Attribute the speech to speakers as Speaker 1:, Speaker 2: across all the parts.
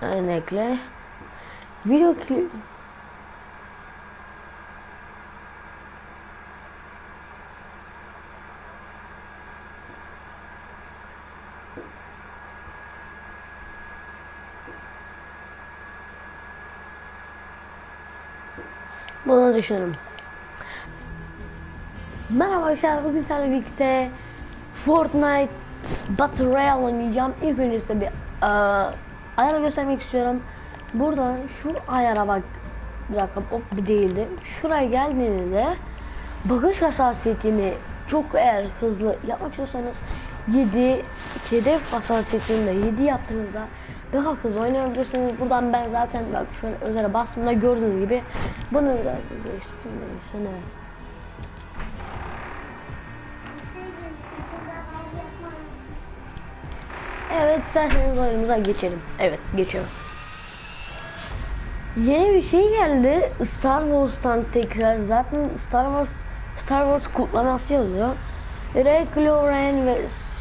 Speaker 1: Örnekle. Video klip. Bunu düşünürüm. Merhaba arkadaşlar bugün sizlerle birlikte Fortnite Battle Royale oynayacağım. İlk önce size bir eee ayar göstermek istiyorum. Buradan şu ayara bak bir dakika o bir değildi. Şuraya geldiğinizde bakış hassasiyetini çok eğer hızlı yapmak istiyorsanız 7 hedef hassasiyetini de 7 yaptığınızda daha hızlı oynayabilirsiniz. Buradan ben zaten bak şöyle özele bastığımda gördüğünüz gibi bunu biraz geçtim Evet isterseniz oyunumuza geçelim. Evet geçiyorum. Yeni bir şey geldi. Star Wars'tan tekrar zaten Star Wars Star Wars kutlaması yazıyor. Ray Kylo Ren ve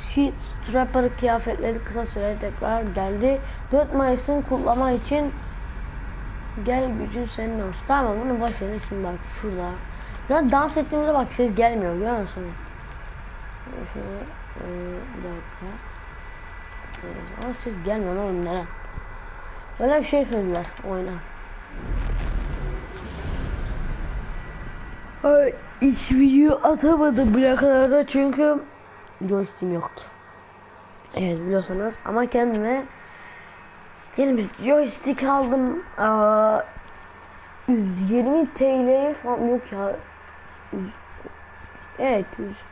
Speaker 1: Sheet Trapper kıyafetleri kısa süre tekrar geldi. 4 Mayıs'ın kutlama için gel gücün senin olsun. Tamam bunu boş verin şimdi bak şurada. Ya dans ettiğimizde bak ses gelmiyor görüyor musun? Şöyle e, bir dakika. Ama ses gelmiyor oğlum nere? Öyle bir şey söylediler oyna. Ay, hiç video atamadım bile kadar da çünkü joystick'im yoktu. Evet biliyorsanız ama kendime yeni bir joystick aldım. Aa, 120 TL falan yok ya. Evet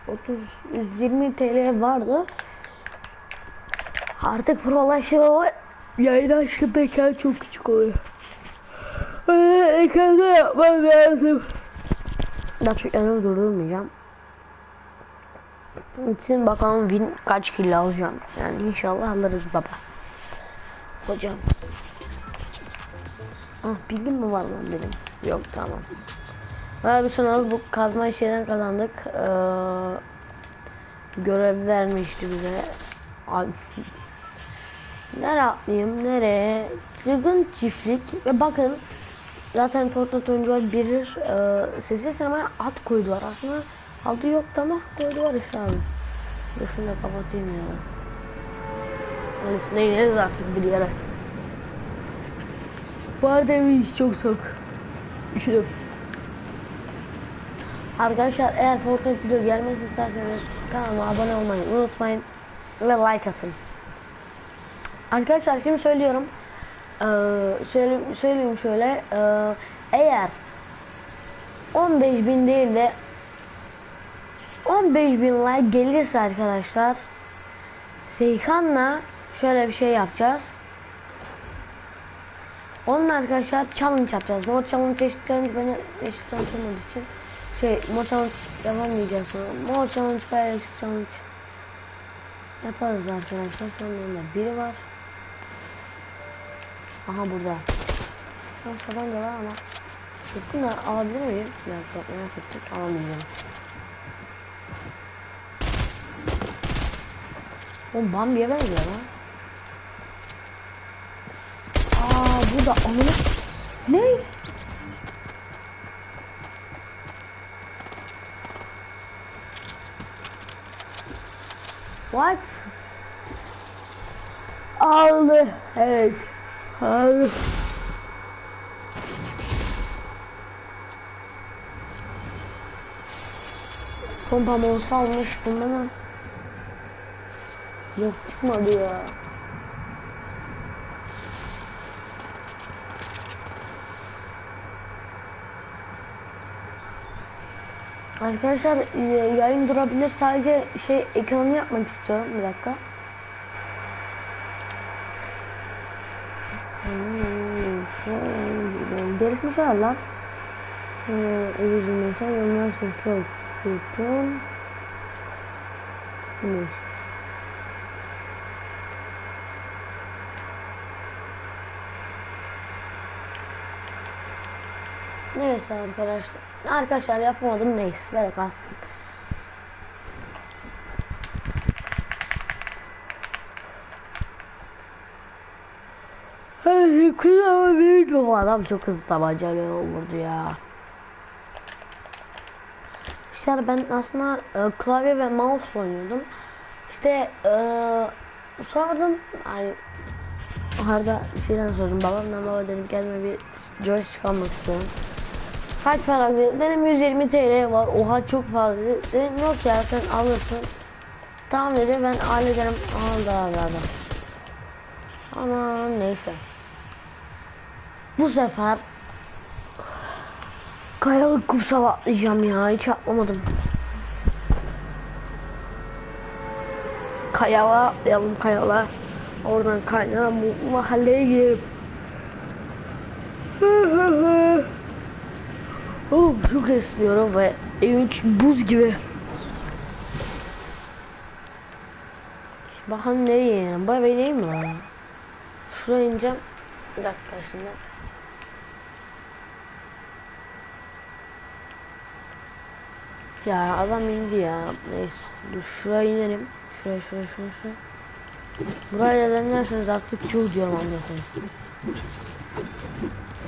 Speaker 1: 130 120 TL vardı. Artık prolaşıyor yayın açtığımda çok küçük oluyor. Ekranda yapmam lazım. Bak şu yanımı durdurmayacağım. İçin bakalım win kaç kilo alacağım. Yani inşallah alırız baba. Hocam. Ah bilgim mi var lan benim? Yok tamam. Bir sonra bu kazma şeyden kazandık. Ee, görev vermişti bize. Abi. Nereye atlayayım? Nereye? Çılgın çiftlik. Ve bakın zaten Fortnite oyuncular bilir. E, sesli sinemaya at koydular. Aslında adı yoktu ama koydular işte abi. Şunu da kapatayım ya. Öylesine ineriz artık bir yere. Bu arada evi çok soğuk. Üşüdüm. Arkadaşlar eğer Fortnite video gelmesi isterseniz kanalıma abone olmayı unutmayın. Ve like atın. Arkadaşlar şimdi söylüyorum. Ee, söyle, söyleyeyim şöyle. Ee, eğer 15 bin değil de 15 bin like gelirse arkadaşlar Seyhan'la şöyle bir şey yapacağız. Onun arkadaşlar challenge yapacağız. Mod challenge eşit challenge beni eşit challenge olmadığı için şey mod challenge yapamayacağız. Mod challenge veya eşit challenge yaparız arkadaşlar. Sonunda biri var. Aha burada. Aşağıdan da var ama. Gittim de alabilir miyim? Bir dakika merak ettim. Alamayacağım. O Bambi'ye benziyor lan. Aa bu da. Ne? What? Aldı. Evet. Aldı. Pompam olsa almıştım ama Yok çıkmadı ya. Arkadaşlar e, yayın durabilir. Sadece şey ekranı yapmak istiyorum. Bir dakika Gelişmiş ayarlar Üzülmüşler yorumlar sesli okuyordum Neyse Neyse arkadaşlar. Arkadaşlar yapamadım neyse. Böyle kalsın. Hey, kulağı büyük bu adam çok hızlı tabancayla vurdu ya. İşte ben aslında e, klavye ve mouse oynuyordum. İşte e, sordum hani Arda şeyden sordum babamdan baba dedim kendime bir joystick almak istiyorum. Kaç para dedi? Dedim 120 TL var. Oha çok fazla dedi. Dedim yok ya sen alırsın. Tamam dedi ben hallederim. Aldı abi adam. Ama neyse. Bu sefer kayalık kumsal atlayacağım ya. Hiç atlamadım. Kayalığa atlayalım kayalığa. Oradan kaynağa bu mahalleye gidelim. oh, çok istiyorum ve evin buz gibi. Bakalım nereye inelim? Bay bay değil mi lan? Şuraya ineceğim. Bir dakika şimdi. Ya adam indi ya. Neyse. Dur şuraya inelim. Şuraya şuraya şuraya şuraya. Buraya denerseniz artık çoğu diyorum anlasın.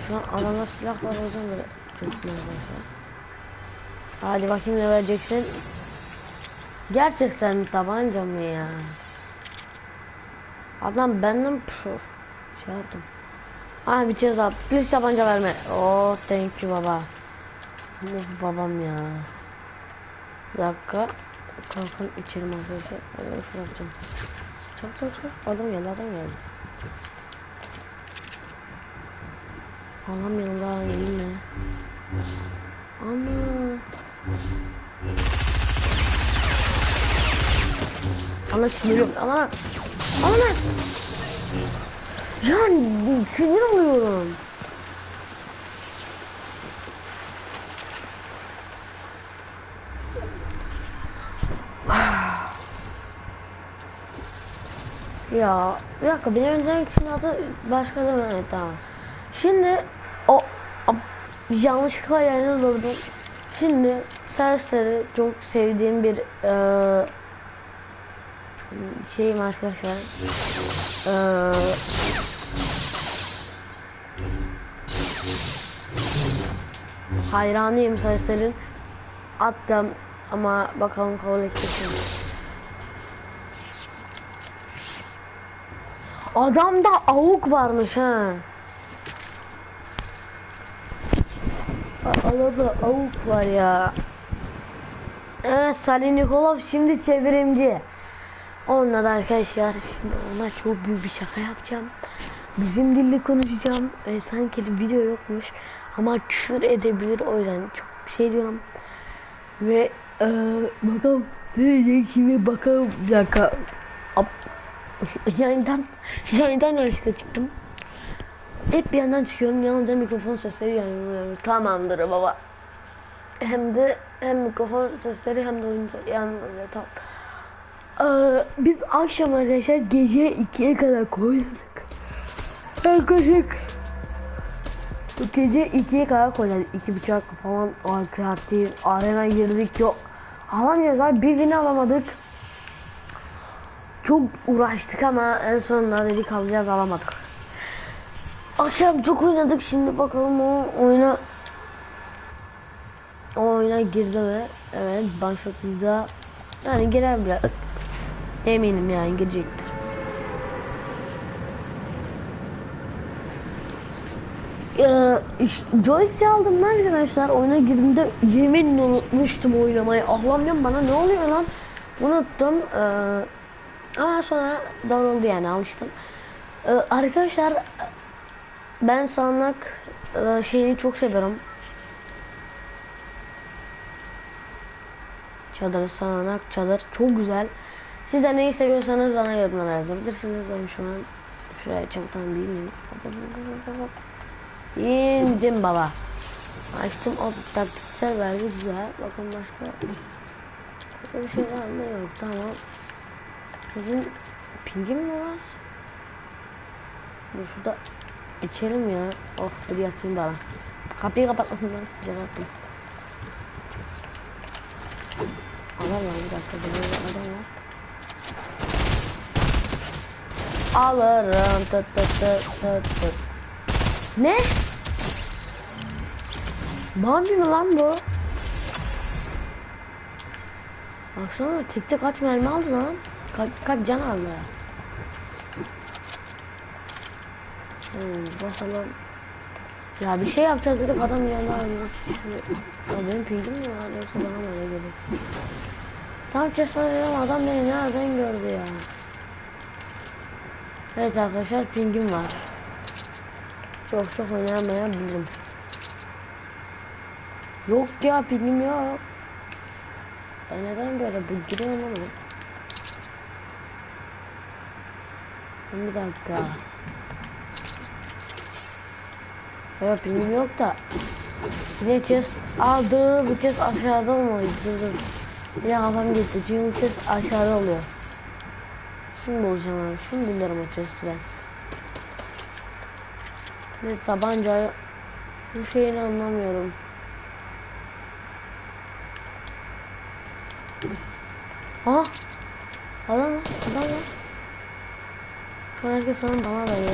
Speaker 1: Şu an alanda silah var o yüzden böyle başlar. Hadi bakayım ne vereceksin. Gerçekten tabanca mı ya? Adam benden pro. Şey yaptım. Ah bir kez daha. Bir tabanca verme. Oh thank you baba. Of babam ya. Bir dakika. Kalkın içerim arkadaşlar. Öyle şunu yapacağım. Çok. Adam geldi adam geldi. Allah'ım yanımda yiyeyim ne? Ana. Allah sinir Ana. Ana. Ya sinir oluyorum. Ya bir dakika benim önceki kişinin adı başka değil mi? Evet tamam. Şimdi o, yanlışlıkla yerine durdum. Şimdi serseri çok sevdiğim bir eee şeyim arkadaşlar. Eee hayranıyım serseri'nin. Attım ama bakalım kabul edecek? Adamda avuk varmış ha. Adamda avuk var ya. Evet Salih Nikolov şimdi çevirimci. Onunla da arkadaşlar şimdi ona çok büyük bir şaka yapacağım. Bizim dilde konuşacağım. E, sanki video yokmuş. Ama küfür edebilir o yüzden çok şey diyorum. Ve e, bakalım ne diyecek şimdi bakalım bir dakika. Ap, yayından yayından yanlışlıkla çıktım. Hep bir yandan çıkıyorum yalnızca mikrofon sesleri yanıyorum. Tamamdır baba. Hem de hem mikrofon sesleri hem de oyuncu yanılıyor tamam. Ee, biz akşam arkadaşlar gece 2'ye kadar koyduk. Yaklaşık bu gece 2'ye kadar koyduk. 2.30 falan kreatif arena girdik yok. Alamayacağız abi birbirini alamadık. Çok uğraştık ama en sonunda dedik alacağız alamadık. Akşam çok oynadık şimdi bakalım o oyuna o oyuna girdi ve evet başlatınca yani girer biraz eminim yani girecektir. Ee, joystick aldım ben arkadaşlar. Oyuna girdiğimde yeminle unutmuştum oynamayı. Allah'ım bana ne oluyor lan? Unuttum. Ee, ama sonra doğruldu yani alıştım ee, arkadaşlar ben sağanak e, şeyini çok seviyorum çadır sağanak çadır çok güzel siz de neyi seviyorsanız bana yorumlara yazabilirsiniz ben şu an şuraya çabuktan bir İndim baba. Açtım o taktiksel verdi güzel. Bakın başka bir şey var mı yok tamam. Sizin pingim mi var? Dur şurada içelim ya. Oh bir yatayım bana. Kapıyı kapatmasın lan. Güzel attım. Adam var bir dakika. Böyle adam var. alırım. Tut tut tut tut tut. Ne? Bambi mi lan bu? Baksana tekte kaç mermi aldı lan? Kaç, kaç can aldı? Hmm. Ya bir şey yapacağız dedik adam geldi sıçtı. Ya benim pingim mi var yoksa bana mı öyle geliyor? Tam cesaretim adam beni nereden gördü ya? Evet arkadaşlar pingim var. Çok çok oynayamayabilirim. Yok ya pingim yok. Ben neden böyle bu giriyor anlamadım. Bir dakika. Evet pingim yok da. Yine chest aldı bu chest aşağıda olmalıydı. Dur dur. Yine kafam gitti çünkü bu chest aşağıda oluyor. Şimdi bulacağım abi. Şimdi bulurum o chest'i ben. Ne tabancayı bu şeyini anlamıyorum. Aha! Adam var, adam var. Herkes sanırım bana da ya.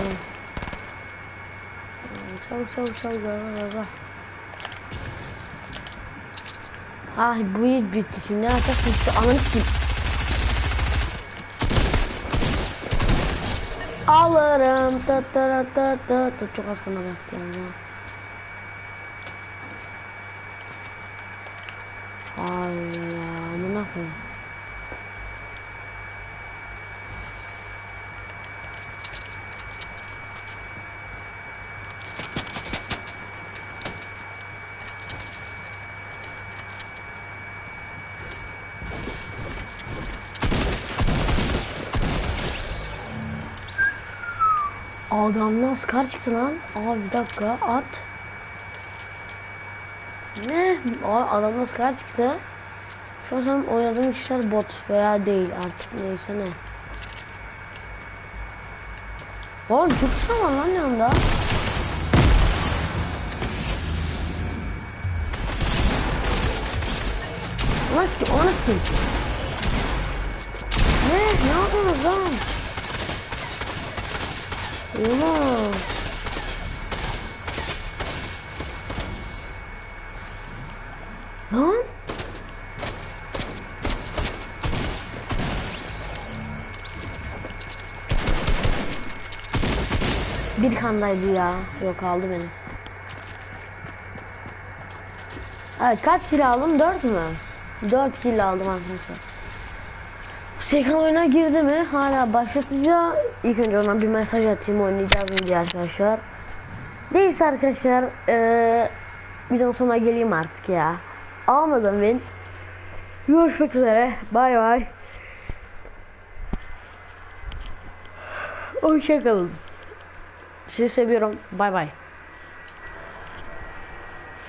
Speaker 1: Çabuk çabuk çabuk gaza. Ah bu iyi bitti şimdi ne yapacaksın işte ananı sikeyim. Alırım tı tı tı tı tı çok az kana baktı yani. Ay ya amına koyayım. Adamdan skar çıktı lan. Aa bir dakika at. Ne? Aa adamdan skar çıktı. Şu an oynadığım kişiler bot veya değil artık neyse ne. Oğlum çok kısa var lan yanında. Ona sıkı, ona. Ne? Ne yapıyorsunuz lan? Oğlum. Lan. Bir kandaydı ya. Yok aldı beni. Evet kaç kill aldım? 4 mü? 4 kill aldım arkadaşlar. Seykan oyuna girdi mi? Hala başlatınca ilk önce ona bir mesaj atayım oynayacağız diye arkadaşlar. Neyse arkadaşlar ee, videonun sonuna geleyim artık ya. Almadım ben. Görüşmek üzere. Bay bay. Hoşçakalın. Sizi seviyorum. Bay bay.